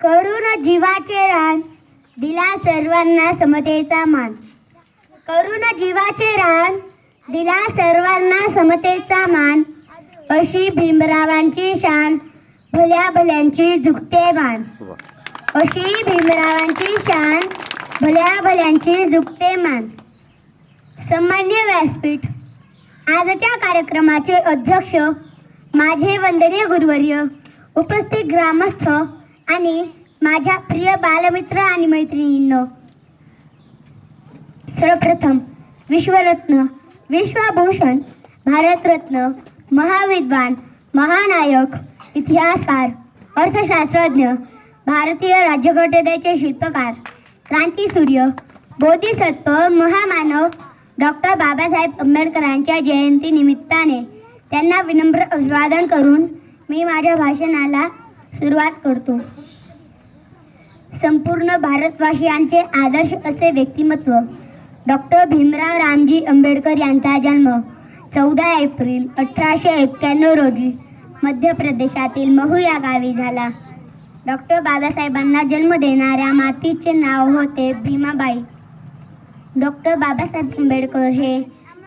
करून जीवाचे रान दिला सर्वांना समतेचा मान. करून जीवाचे रान दिला सर्वांना समतेचा मान. अशी भीमरावांची शान भल्या भल्यांची झुकते मान अशी भीमरावांची शान भल्या भल्यांची झुकते मान. सन्मान्य व्यासपीठ. आजच्या कार्यक्रमाचे अध्यक्ष माझे वंदनीय गुरुवर्य उपस्थित ग्रामस्थ आणि माझ्या प्रिय बालमित्र आणि मैत्रिणींनो सर्वप्रथम विश्वरत्न विश्वभूषण भारतरत्न महाविद्वान महानायक इतिहासकार अर्थशास्त्रज्ञ भारतीय राज्यघटनेचे शिल्पकार क्रांतीसूर्य बोधिसत्व महामानव डॉक्टर बाबासाहेब आंबेडकरांच्या जयंती निमित्ताने त्यांना विनम्र अभिवादन करून मी माझ्या भाषणाला सुरुवात करतो. संपूर्ण भारतवासियांचे आदर्श असे व्यक्तिमत्व. डॉक्टर भीमराव रामजी आंबेडकर यांचा जन्म चौदा एप्रिल अठराशे एक्क्याण्णव रोजी मध्य प्रदेशातील महू या गावी झाला. डॉक्टर बाबासाहेबांना जन्म देणाऱ्या मातीचे नाव होते भीमाबाई. डॉक्टर बाबासाहेब आंबेडकर हे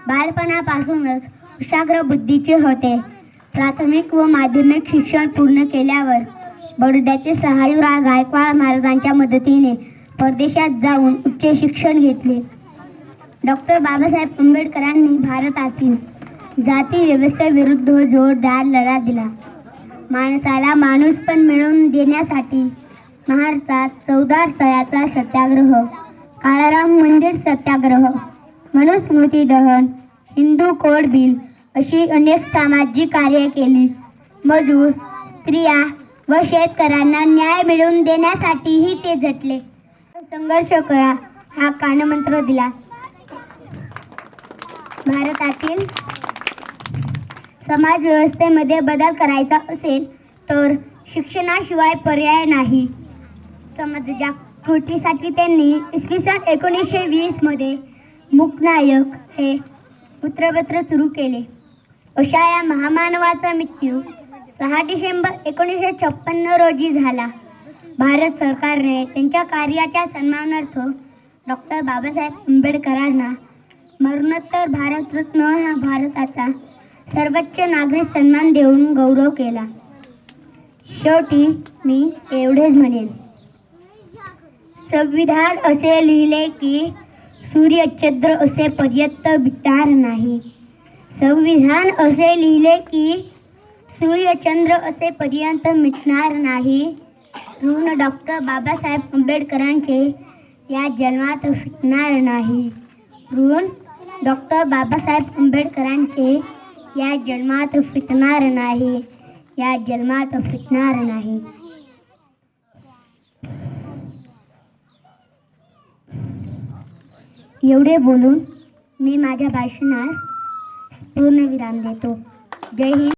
बालपणापासूनच कुशाग्र बुद्धीचे होते. प्राथमिक व माध्यमिक शिक्षण पूर्ण केल्यावर बडोद्याचे सहायूराव गायकवाड महाराजांच्या मदतीने परदेशात जाऊन उच्च शिक्षण घेतले. डॉक्टर बाबासाहेब आंबेडकरांनी भारतातील जाती व्यवस्थेविरुद्ध जोरदार लढा दिला. माणसाला माणूस पण मिळवून देण्यासाठी महाराष्ट्रात चौदा स्थळाचा सत्याग्रह काळाराम मंदिर सत्याग्रह मनुस्मृती दहन हिंदू कोड बिल अशी अनेक सामाजिक कार्य केली. मजूर स्त्रिया व शेतकऱ्यांना न्याय मिळवून देण्यासाठीही ते झटले. संघर्ष करा हा कानमंत्र दिला. भारतातील समाज व्यवस्थेमध्ये बदल करायचा असेल तर शिक्षणाशिवाय पर्याय नाही. समाज जागृतीसाठी त्यांनी इसवी सन एकोणीसशे वीसमध्ये मुकनायक हे वृत्तपत्र सुरू केले. अशा या महामानवाचा मृत्यू सहा डिसेंबर एकोणीसशे छप्पन्न रोजी झाला. भारत सरकारने त्यांच्या कार्याच्या सन्मानार्थ डॉक्टर बाबासाहेब आंबेडकरांना मरणोत्तर भारतरत्न हा भारताचा सर्वोच्च नागरिक सन्मान देऊन गौरव केला. शेवटी मी एवढेच म्हणेन. संविधान असे लिहिले की सूर्यचंद्र असे पर्यंत बिटणार नाही. संविधान असे लिहिले की सूर्यचंद्र असे पर्यंत मिटणार नाही. ऋण डॉक्टर बाबासाहेब आंबेडकरांचे या जन्मात फिटणार नाही. ऋण डॉक्टर बाबासाहेब आंबेडकरांचे या जन्मात फिटणार नाही. या जन्मात फिटणार नाही. एवढे बोलून मी माझ्या भाषणास पूर्ण विराम देतो. जय हिंद.